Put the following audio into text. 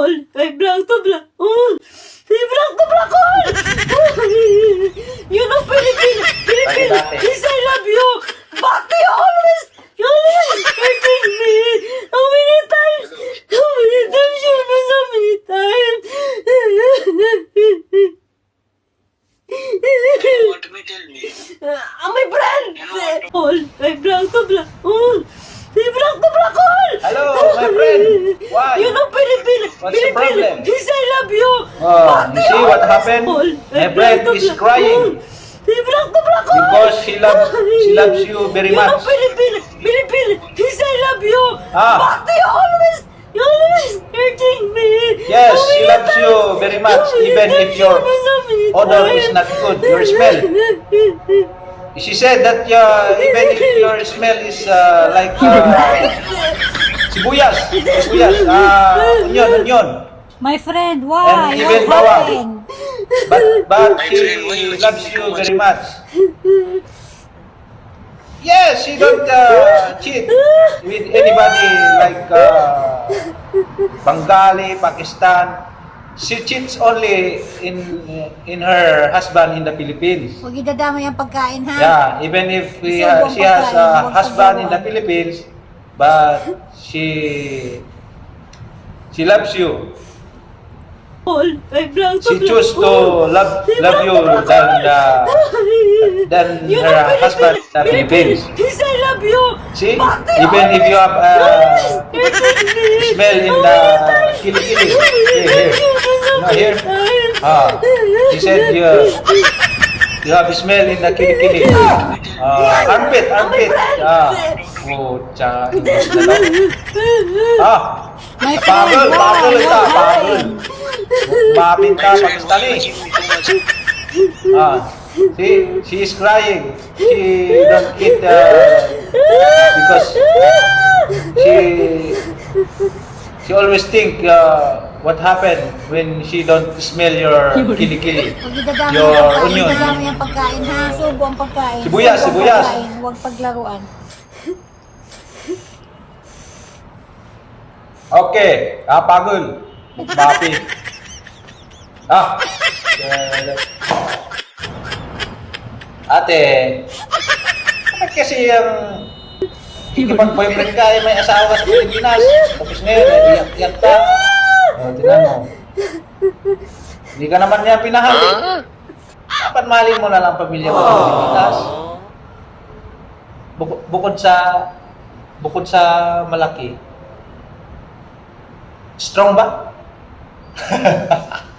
All, ay black to black. All, ay black to black all. Yun ang Pilipino. Pilipino. Dati, dati. Yes, I love you. But you always, you always hurting me. How many times? How many times you know so many times? You want me tell me? Uh, my friend. All, ay black to black. All, ay black to black all. Hello, my friend. Why? You know Pilipino. What's the problem? Yes, I love you. Oh, But you see what happened? My friend is crying. Black all. Because she loves she loves you very You know much. Pilipino. Pilipino. Yes, I love you. Ah. But you always, you always hurting me. Yes, she loves you very much, even if your odor is not good, your smell. She said that uh, even if your smell is uh, like uh, sibuyas, sibuyas, uh, onion, onion. My friend, why? And What even bawang. happened? But but My she friend, why you loves cheating you much? very much. Yes, she don't uh, cheat with anybody like uh, Bengali, Pakistan. She cheats only in in her husband in the Philippines. Huwag idadamay ang pagkain, ha? Yeah, even if we, uh, she has a husband in the. Philippines, but she she loves you. All, ay black to She choose to love love you than uh, than You her husband in the Philippines. Yes, I love you. See, you even if you have uh, hurting me. smell in the kilikili, here, here, no, here, ah, he said you. you have smell in the kilikili, uh, armpit, armpit, ah, oh, cha, English na daw. Ah, why? pagod What ka, pagod. happened? Mapin ka, much? Ah, see, she is crying. She don't eat uh, because she she always think uh, what happened when she don't smell your kilikili. Huwag Your ang pagkain. onion. Pagkain, ha? Subo ang pagkain. Sibuyas, Subo ang sibuyas. pagkain, Huwag paglaruan. Okay, ah. Mapi. Ah. Ate, bakit kasi yung ikipag-boyfriend ka, eh, may asawa sa Pilipinas. Tapos ngayon, eh, iyak-iyak ka. O, tinan mo. Hindi ka naman niya pinahali. Dapat mahalin mo na lang pamilya mo sa Pilipinas. Buk- bukod sa bukod sa malaki. Strong ba?